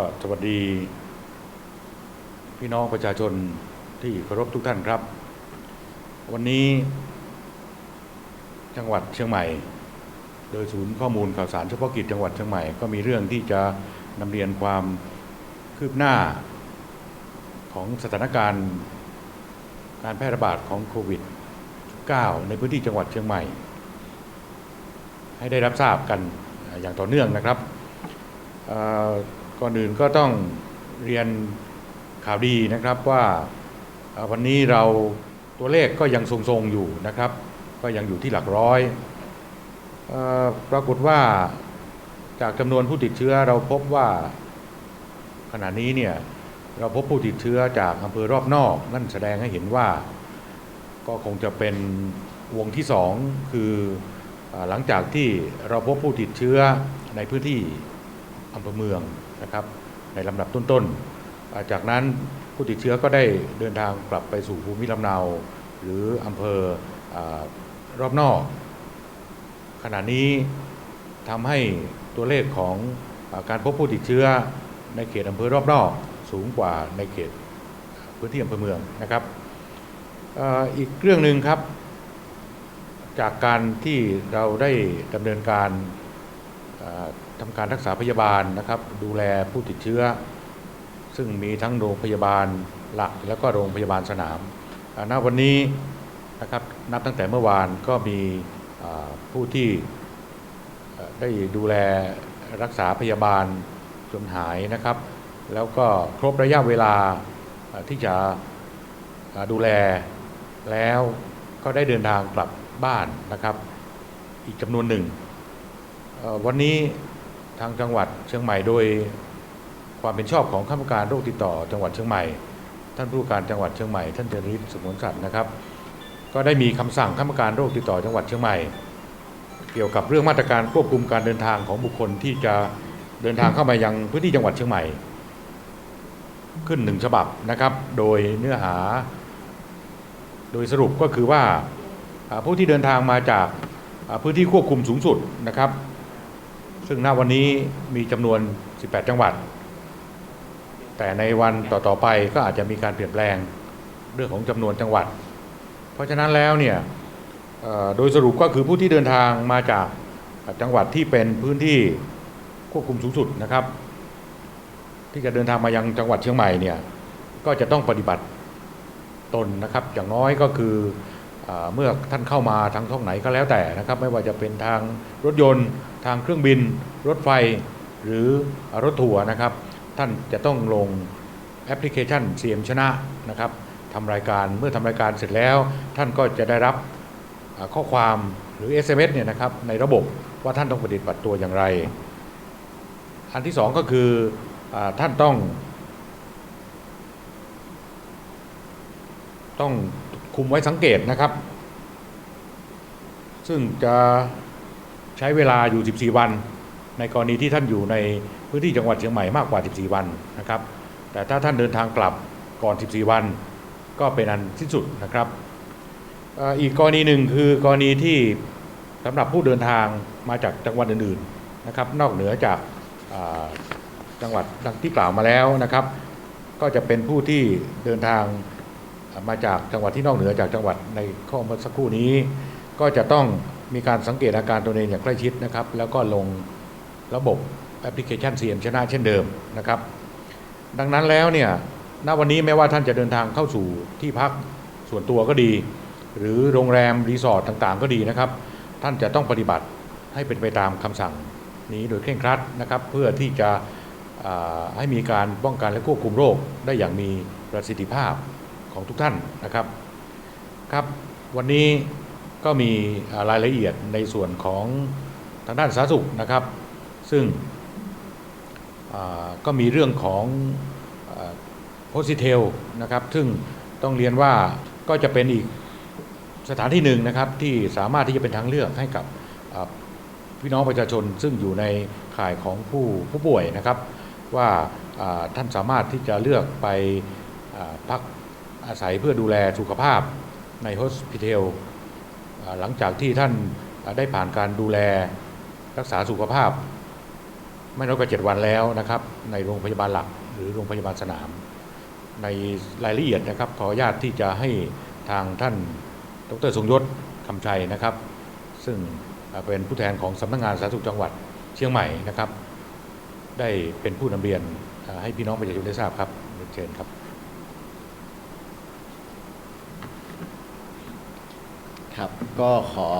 ็สวัสดี พี่น้องประชาชนที่เคารพทุกท่านครับ วันนี้ จังหวัดเชียงใหม่ โดยศูนย์ข้อมูลข่าวสารเฉพาะกิจจังหวัดเชียงใหม่ก็มีเรื่องที่จะนำเรียนความคืบหน้า ของสถานการณ์การแพร่ระบาดของโควิด -19 ในพื้นที่จังหวัดเชียงใหม่ ให้ได้รับทราบกันอย่างต่อเนื่องนะครับ ก่อนอื่นก็ต้องเรียนข่าวดีนะครับว่าวันนี้เราตัวเลขก็ยังทรงๆอยู่นะครับ ก็ยังอยู่ที่หลักร้อยอปรากฏว่าจากจำนวนผู้ติดเชื้อเราพบว่าขณะนี้เนี่ยเราพบผู้ติดเชื้อจากอำเภอรอบนอก นั่นแสดงให้เห็นว่าก็คงจะเป็นวงที่สองคืออหลังจากที่เราพบผู้ติดเชื้อในพื้นที่อำเภอเมือง นะครับในลำดับต้นๆ จากนั้นผู้ติดเชื้อก็ได้เดินทางกลับไปสู่ภูมิลำเนา หรืออำเภออรอบนอก ขณะนี้ทำให้ตัวเลขของการพบผู้ติดเชื้อในเขตอำเภอรอบนอกสูงกว่าในเขตพื้นที่อำเภอเมืองนะครับอีกเรื่องหนึ่งครับ จากการที่เราได้ดำเนินการ ทำการรักษาพยาบาลนะครับ ดูแลผู้ติดเชื้อ ซึ่งมีทั้งโรงพยาบาลหลักแล้วก็โรงพยาบาลสนามณวันนี้นะครับนับตั้งแต่เมื่อวานก็มีผู้ที่ได้ดูแลรักษาพยาบาลจนหายนะครับ แล้วก็ครบระยะเวลาที่จะดูแลแล้วก็ได้เดินทางกลับบ้านนะครับ อีกจำนวนหนึ่งวันนี้ ทางจังหวัดเชียงใหม่โดยความเป็นชอบของข้าราชการโรคติดต่อจังหวัดเชียงใหม่ ท่านผู้การจังหวัดเชียงใหม่ท่านเจริญสมวนสัตว์นะครับ ก็ได้มีคำสั่งข้าราชการโรคติดต่อจังหวัดเชียงใหม่ เกี่ยวกับเรื่องมาตรการควบคุมการเดินทางของบุคคลที่จะเดินทางเข้ามายังพื้นที่จังหวัดเชียงใหม่ ขึ้นหนึ่งฉบับนะครับ โดยเนื้อหา โดยสรุปก็คือว่าผู้ที่เดินทางมาจากพื้นที่ควบคุมสูงสุดนะครับ ซึ่งณวันนี้มีจำนวน 18 จังหวัด แต่ในวันต่อๆไปก็อาจจะมีการเปลี่ยนแปลงเรื่องของจำนวนจังหวัด เพราะฉะนั้นแล้วเนี่ยโดยสรุปก็คือผู้ที่เดินทางมาจากจังหวัดที่เป็นพื้นที่ควบคุมสูงสุดนะครับ ที่จะเดินทางมายังจังหวัดเชียงใหม่เนี่ยก็จะต้องปฏิบัติตนนะครับ อย่างน้อยก็คือ เมื่อท่านเข้ามาทางช่องไหนก็แล้วแต่นะครับ ไม่ว่าจะเป็นทางรถยนต์ ทางเครื่องบิน รถไฟ หรือรถทัวร์นะครับ ท่านจะต้องลงแอปพลิเคชันเสียมชนะนะครับทำรายการเมื่อทำรายการเสร็จแล้ว ท่านก็จะได้รับข้อความหรือ SMS เนี่ยนะครับในระบบว่าท่านต้องปฏิบัติตัวอย่างไร อันที่สองก็คืออท่านต้อง ต้อง คุมไว้สังเกตนะครับ ซึ่งจะใช้เวลาอยู่ 14 วัน ในกรณีที่ท่านอยู่ในพื้นที่จังหวัดเชียงใหม่มากกว่า 14 วันนะครับ แต่ถ้าท่านเดินทางกลับก่อน 14 วัน ก็เป็นอันสิ้นสุดนะครับอีกกรณีหนึ่งคือกรณีที่สำหรับผู้เดินทางมาจากจังหวัดอื่นๆนะครับ นอกเหนือจากจังหวัดดังที่กล่าวมาแล้วนะครับ ก็จะเป็นผู้ที่เดินทาง มาจากจังหวัดที่นอกเหนือจากจังหวัดในข้อเมื่อสักครู่นี้ ก็จะต้องมีการสังเกตอาการตัวเองอย่างใกล้ชิดนะครับ แล้วก็ลงระบบแอปพลิเคชันเสียมชนะเช่นเดิมนะครับ ดังนั้นแล้วเนี่ยณวันนี้แม้ว่าท่านจะเดินทางเข้าสู่ที่พักส่วนตัวก็ดี หรือโรงแรมรีสอร์ทต่างๆ ก็ดีนะครับ ท่านจะต้องปฏิบัติให้เป็นไปตามคำสั่งนี้โดยเคร่งครัดนะครับ เพื่อที่จะให้มีการป้องกันและควบคุมโรคได้อย่างมีประสิทธิภาพ ของทุกท่านนะครับครับ วันนี้ก็มีรายละเอียดในส่วนของทางด้านสาธารณสุขนะครับ ซึ่งก็มีเรื่องของโพสิเทลนะครับ ซึ่งต้องเรียนว่าก็จะเป็นอีกสถานที่หนึ่งนะครับที่สามารถที่จะเป็นทางเลือกให้กับพี่น้องประชาชนซึ่งอยู่ในข่ายของผู้ผู้ป่วยนะครับ ว่าท่านสามารถที่จะเลือกไปพัก อาศัยเพื่อดูแลสุขภาพในโฮสพิเทลหลังจากที่ท่านได้ผ่านการดูแลรักษาสุขภาพ ไม่น้อยกว่า7วันแล้วนะครับ ในโรงพยาบาลหลักหรือโรงพยาบาลสนาม ในรายละเอียดนะครับ ขออนุญาตที่จะให้ทางท่านดรทรงยศคำชัยนะครับ ซึ่งเป็นผู้แทนของสำนักงานสาธารณสุขจังหวัดเชียงใหม่นะครับ ได้เป็นผู้นำเรียนให้พี่น้องประชาชนได้ทราบครับเรียนเชิญครับ ครับ ก็ขอ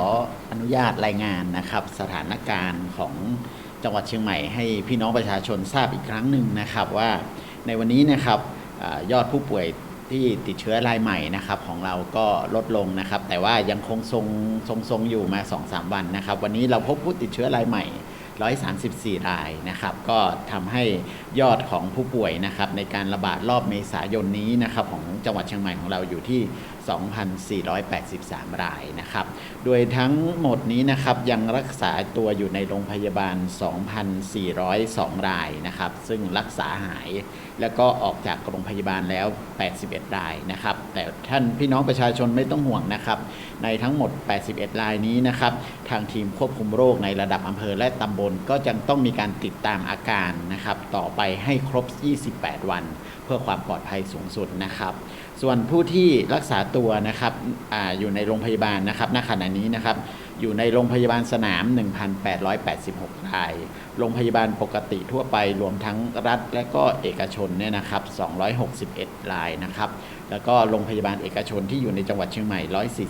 อนุญาตรายงานนะครับ สถานการณ์ของจังหวัดเชียงใหม่ให้พี่น้องประชาชนทราบอีกครั้งหนึ่งนะครับว่าในวันนี้นะครับอยอดผู้ป่วยที่ติดเชื้อรายใหม่นะครับของเราก็ลดลงนะครับ แต่ว่ายังคงทรงทรงทรงอยู่มา 2-3 วันนะครับ วันนี้เราพบผู้ติดเชื้อรายใหม่ 134 รายนะครับ ก็ทำให้ยอดของผู้ป่วยนะครับในการระบาดรอบเมษายนนี้นะครับของจังหวัดเชียงใหม่ของเราอยู่ที่ 2,483 รายนะครับ โดยทั้งหมดนี้นะครับยังรักษาตัวอยู่ในโรงพยาบาล 2,402 รายนะครับ ซึ่งรักษาหายแล้วก็ออกจากโรงพยาบาลแล้ว 81 รายนะครับ แต่ท่านพี่น้องประชาชนไม่ต้องห่วงนะครับ ในทั้งหมด 81 รายนี้นะครับ ทางทีมควบคุมโรคในระดับอำเภอและตำบลก็จะต้องมีการติดตามอาการนะครับต่อไปไปให้ครบ 28 วัน เพื่อความปลอดภัยสูงสุดนะครับ ส่วนผู้ที่รักษาตัวนะครับออยู่ในโรงพยาบาลนะครับณขณะนี้นะครับอยู่ในโรงพยาบาลสนาม 1,886 ราย โรงพยาบาลปกติทั่วไปรวมทั้งรัฐและก็เอกชนเนี่ยนะครับ 261 รายนะครับ แล้วก็โรงพยาบาลเอกชนที่อยู่ในจังหวัดเชียงใหม่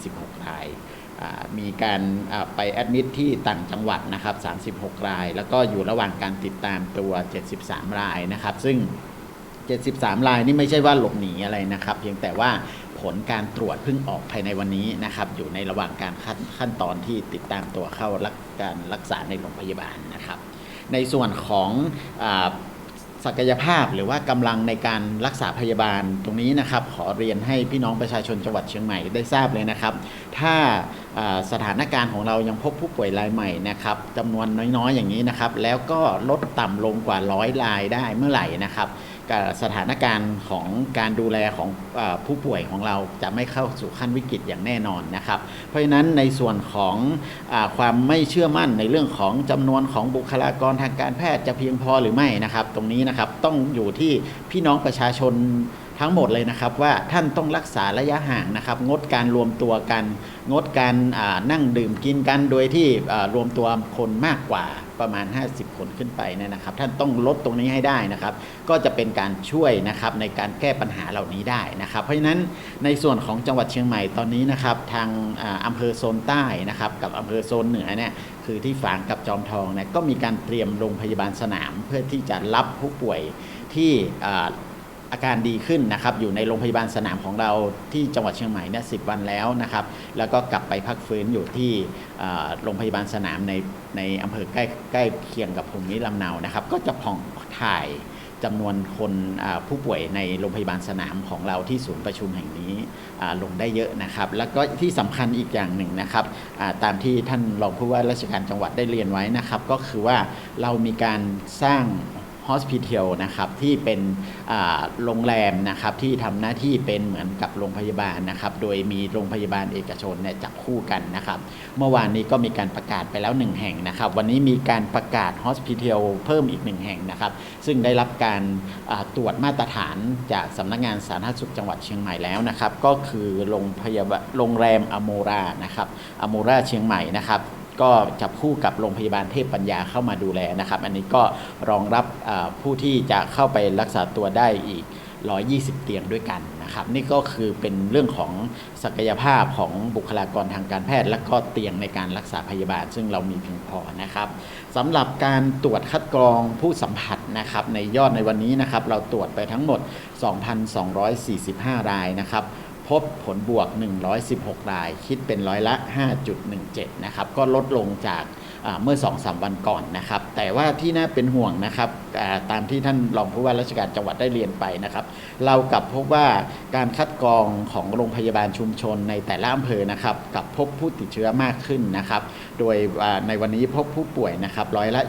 146 รายอ่า มีการไปแอดมิดที่ต่างจังหวัดนะครับ 36 ราย แล้วก็อยู่ระหว่างการติดตามตัว 73 รายนะครับ ซึ่ง 73 รายนี่ไม่ใช่ว่าหลบหนีอะไรนะครับ เพียงแต่ว่าผลการตรวจเพิ่งออกภายในวันนี้นะครับ อยู่ในระหว่างการขั้นขั้นตอนที่ติดตามตัวเข้ารับการรักษาในโรงพยาบาลนะครับ ในส่วนของอศักยภาพหรือว่ากำลังในการรักษาพยาบาลตรงนี้นะครับ ขอเรียนให้พี่น้องประชาชนจังหวัดเชียงใหม่ได้ทราบเลยนะครับ ถ้า สถานการณ์ของเรายังพบผู้ป่วยรายใหม่นะครับจำนวนน้อยๆ อย่างนี้นะครับ แล้วก็ลดต่ำลงกว่าร้อยรายได้เมื่อไหร่นะครับสถานการณ์ของการดูแลของอผู้ป่วยของเราจะไม่เข้าสู่ขั้นวิกฤตอย่างแน่นอนนะครับ เพราะฉะนั้นในส่วนของอความไม่เชื่อมั่นในเรื่องของจำนวนของบุคลากรทางการแพทย์จะเพียงพอหรือไม่นะครับ ตรงนี้นะครับต้องอยู่ที่พี่น้องประชาชน ทั้งหมดเลยนะครับว่าท่านต้องรักษาระยะห่างนะครับ งดการรวมตัวกัน งดการนั่งดื่มกินกันโดยที่รวมตัวคนมากกว่าประมาณ 50 คนขึ้นไปเนี่ยนะครับ ท่านต้องลดตรงนี้ให้ได้นะครับ ก็จะเป็นการช่วยนะครับในการแก้ปัญหาเหล่านี้ได้นะครับ เพราะฉะนั้นในส่วนของจังหวัดเชียงใหม่ตอนนี้นะครับ ทางอ่าอำเภอโซนใต้นะครับกับอำเภอโซนเหนือเนี่ยคือที่ฝางกับจอมทองเนี่ยก็มีการเตรียมโรงพยาบาลสนาม เพื่อที่จะรับผู้ป่วยที่ อาการดีขึ้นนะครับอยู่ในโรงพยาบาลสนามของเราที่จังหวัดเชียงใหม่เนี่ยสิวันแล้วนะครับ แล้วก็กลับไปพักฟื้นอยู่ที่โรงพยาบาลสนามในในอำเภอใกล้ใกล้เคียงกับภูมิลำเนานะครับ ก็จะผ่องถ่ายจำนวนคนผู้ป่วยในโรงพยาบาลสนามของเราที่ศูนย์ประชุมแห่งนี้ลงได้เยอะนะครับ แล้วก็ที่สำคัญอีกอย่างหนึ่งนะครับตามที่ท่านรองผู้ว่าราชการจังหวัดได้เรียนไว้นะครับ ก็คือว่าเรามีการสร้าง Hospital นะครับที่เป็นโรงแรมนะครับที่ทำหน้าที่เป็นเหมือนกับโรงพยาบาลนะครับโดยมีโรงพยาบาลเอกชนเนี่ยจับคู่กันนะครับเมื่อวานนี้ก็มีการประกาศไปแล้วหนึ่งแห่งนะครับ วันนี้มีการประกาศ Hospital เพิ่มอีกหนึ่งแห่งนะครับซึ่งได้รับการตรวจมาตรฐานจากสำนักงานสาธารณสุขจังหวัดเชียงใหม่แล้วนะครับก็คือโรงพยาบาลโรงแรมอโมรานะครับอโมราเชียงใหม่นะครับ ก็จับคู่กับโรงพยาบาลเทพปัญญาเข้ามาดูแลนะครับ อันนี้ก็รองรับผู้ที่จะเข้าไปรักษาตัวได้อีก 120 เตียงด้วยกันนะครับ นี่ก็คือเป็นเรื่องของศักยภาพของบุคลากรทางการแพทย์ และก็เตียงในการรักษาพยาบาล ซึ่งเรามีเพียงพอนะครับสำหรับการตรวจคัดกรองผู้สัมผัสนะครับในยอดในวันนี้นะครับเราตรวจไปทั้งหมด 2,245 รายนะครับ พบผลบวก 116 ราย คิดเป็นร้อยละ 5.17 นะครับ ก็ลดลงจากเมื่อ 2-3 วันก่อนนะครับ แต่ว่าที่น่าเป็นห่วงนะครับตามที่ท่านรองผู้ว่าราชการจังหวัดได้เรียนไปนะครับ เรากลับพบว่าการคัดกรองของโรงพยาบาลชุมชนในแต่ละอำเภอนะครับกลับพบผู้ติดเชื้อมากขึ้นนะครับ โดยในวันนี้พบผู้ป่วยนะครับร้อยละ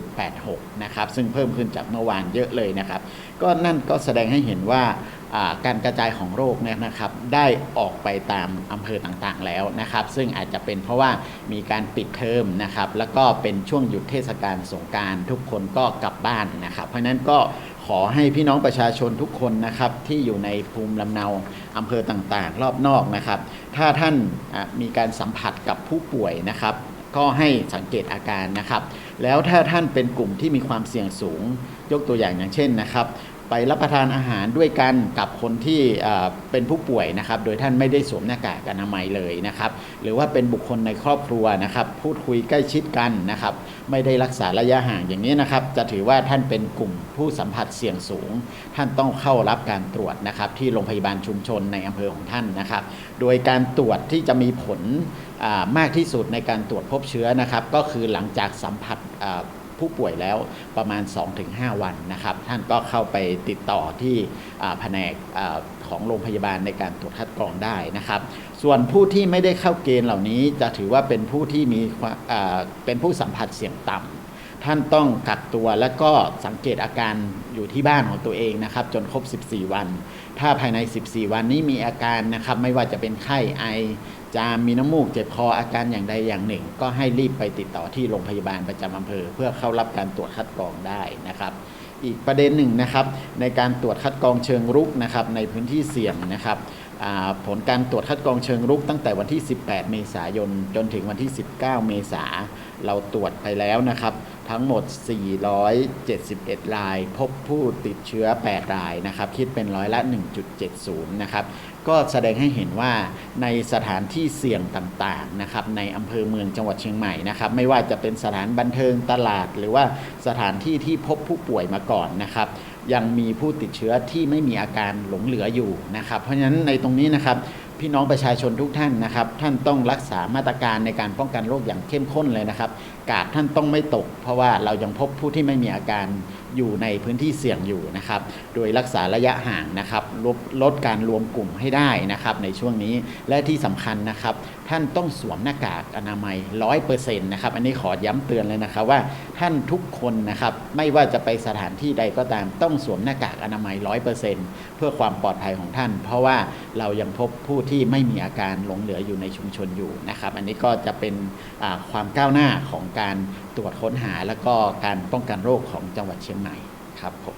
22.86 นะครับ ซึ่งเพิ่มขึ้นจากเมื่อวานเยอะเลยนะครับ ก็นั่นก็แสดงให้เห็นว่า การกระจายของโรคเนี่ยนะครับได้ออกไปตามอำเภอต่างๆแล้วนะครับ ซึ่งอาจจะเป็นเพราะว่ามีการปิดเทอมนะครับแล้วก็เป็นช่วงหยุดเทศกาลสงการทุกคนก็กลับบ้านนะครับ เพราะนั้นก็ขอให้พี่น้องประชาชนทุกคนนะครับที่อยู่ในภูมิลำเนาอำเภอต่างๆ รอบนอกนะครับ ถ้าท่านมีการสัมผัสกับผู้ป่วยนะครับ ก็ให้สังเกตอาการนะครับ แล้วถ้าท่านเป็นกลุ่มที่มีความเสี่ยงสูงยกตัวอย่างอย่างเช่นนะครับ ไปรับประทานอาหารด้วยกันกับคนที่เป็นผู้ป่วยนะครับ โดยท่านไม่ได้สวมหน้ากากอนามัยเลยนะครับ หรือว่าเป็นบุคคลในครอบครัวนะครับ พูดคุยใกล้ชิดกันนะครับ ไม่ได้รักษาระยะห่างอย่างนี้นะครับ จะถือว่าท่านเป็นกลุ่มผู้สัมผัสเสี่ยงสูง ท่านต้องเข้ารับการตรวจนะครับ ที่โรงพยาบาลชุมชนในอำเภอของท่านนะครับ โดยการตรวจที่จะมีผลมากที่สุดในการตรวจพบเชื้อนะครับ ก็คือหลังจากสัมผัส ผู้ป่วยแล้วประมาณ 2-5 วันนะครับ ท่านก็เข้าไปติดต่อที่แผนกอของโรงพยาบาลในการตรวจคัดกรองได้นะครับ ส่วนผู้ที่ไม่ได้เข้าเกณฑ์เหล่านี้จะถือว่าเป็นผู้ที่มีเป็นผู้สัมผัสเสี่ยงต่ำท่านต้องกักตัวแล้วก็สังเกตอาการอยู่ที่บ้านของตัวเองนะครับ จนครบ 14 วัน ถ้าภายใน 14 วันนี้มีอาการนะครับ ไม่ว่าจะเป็นไข้ไอ จามมีน้ำมูกเจ็บคออาการอย่างใดอย่างหนึ่ง ก็ให้รีบไปติดต่อที่โรงพยาบาลประจำอำเภอ เพื่อเข้ารับการตรวจคัดกรองได้นะครับ อีกประเด็นหนึ่งนะครับในการตรวจคัดกรองเชิงรุกนะครับในพื้นที่เสี่ยงนะครับผลการตรวจคัดกรองเชิงรุกตั้งแต่วันที่ 18 เมษายนจนถึงวันที่ 19 เมษาเราตรวจไปแล้วนะครับ ทั้งหมด 471 ราย พบผู้ติดเชื้อ 8 รายนะครับ คิดเป็นร้อยละ 1.70 นะครับ ก็แสดงให้เห็นว่าในสถานที่เสี่ยงต่างๆ นะครับ ในอำเภอเมืองจังหวัดเชียงใหม่นะครับ ไม่ว่าจะเป็นสถานบันเทิงตลาด หรือว่าสถานที่ที่พบผู้ป่วยมาก่อนนะครับยังมีผู้ติดเชื้อที่ไม่มีอาการหลงเหลืออยู่นะครับ เพราะฉะนั้นในตรงนี้นะครับ พี่น้องประชาชนทุกท่านนะครับ ท่านต้องรักษามาตรการในการป้องกันโรคอย่างเข้มข้นเลยนะครับ กาดท่านต้องไม่ตก เพราะว่าเรายังพบผู้ที่ไม่มีอาการอยู่ในพื้นที่เสี่ยงอยู่นะครับ โดยรักษาระยะห่างนะครับลดลดการรวมกลุ่มให้ได้นะครับในช่วงนี้และที่สำคัญนะครับ ท่านต้องสวมหน้ากากอนามัยร้อยเปอร์เซ็นต์นะครับอันนี้ขอย้ำเตือนเลยนะครับว่าท่านทุกคนนะครับไม่ว่าจะไปสถานที่ใดก็ตามต้องสวมหน้ากากอนามัยร้อยเปอร์เซ็นต์เพื่อความปลอดภัยของท่าน เพราะว่าเรายังพบผู้ที่ไม่มีอาการหลงเหลืออยู่ในชุมชนอยู่นะครับ อันนี้ก็จะเป็นความก้าวหน้าของการตรวจค้นหา และก็การป้องกันโรคของจังหวัดเชียงใหม่ครับผม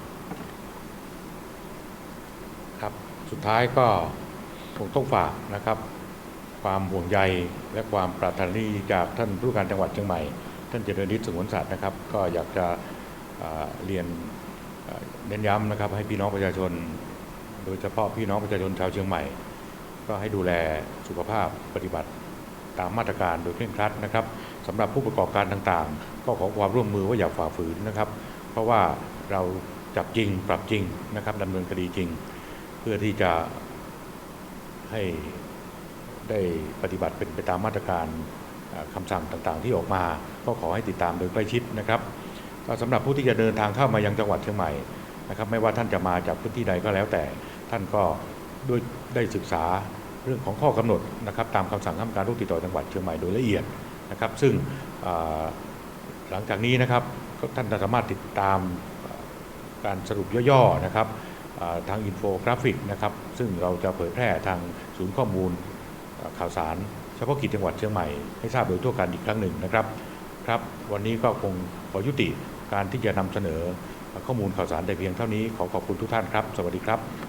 ครับสุดท้ายก็คงต้องฝากนะครับ ความห่วงใยและความปรารถนาดีจากท่านผู้การจังหวัดเชียงใหม่ ท่านเจริญฤทธิ์สงวนสัตว์นะครับ ก็อยากจะเรียนเน้นย้ำนะครับให้พี่น้องประชาชน โดยเฉพาะพี่น้องประชาชนชาวเชียงใหม่ ก็ให้ดูแลสุขภาพปฏิบัติตามมาตรการโดยเคร่งครัดนะครับสำหรับผู้ประกอบการต่างๆ ก็ขอความร่วมมือว่าอย่าฝ่าฝืนนะครับ เพราะว่าเราจับจริงปรับจริงนะครับดำเนินคดีจริง เพื่อที่จะให้ได้ปฏิบัติเป็นไปตามมาตรการคำสั่งต่างๆ ที่ออกมา ก็ขอให้ติดตามโดยใกล้ชิดนะครับก็สำหรับผู้ที่จะเดินทางเข้ามายังจังหวัดเชียงใหม่นะครับ ไม่ว่าท่านจะมาจากพื้นที่ใดก็แล้วแต่ท่านก็ด้วยได้ศึกษา รื่องของข้อกำหนดนะครับตามคำสั่งคำการโรคติดต่อจังหวัดเชียงใหม่โดยละเอียดนะครับ ซึ่งหลังจากนี้นะครับท่านจะสามารถติดตามการสรุปย่อๆนะครับทางอินโฟกราฟิกนะครับ ซึ่งเราจะเผยแพร่ทางศูนย์ข้อมูลข่าวสาร เฉพาะกิจจังหวัดเชียงใหม่ให้ทราบโดยทั่วกันอีกครั้งหนึ่งนะครับครับวันนี้ก็คงขอยุติการที่จะนำเสนอข้อมูลข่าวสารแต่เพียงเท่านี้ขอขอบคุณทุกท่านครับ สวัสดีครับ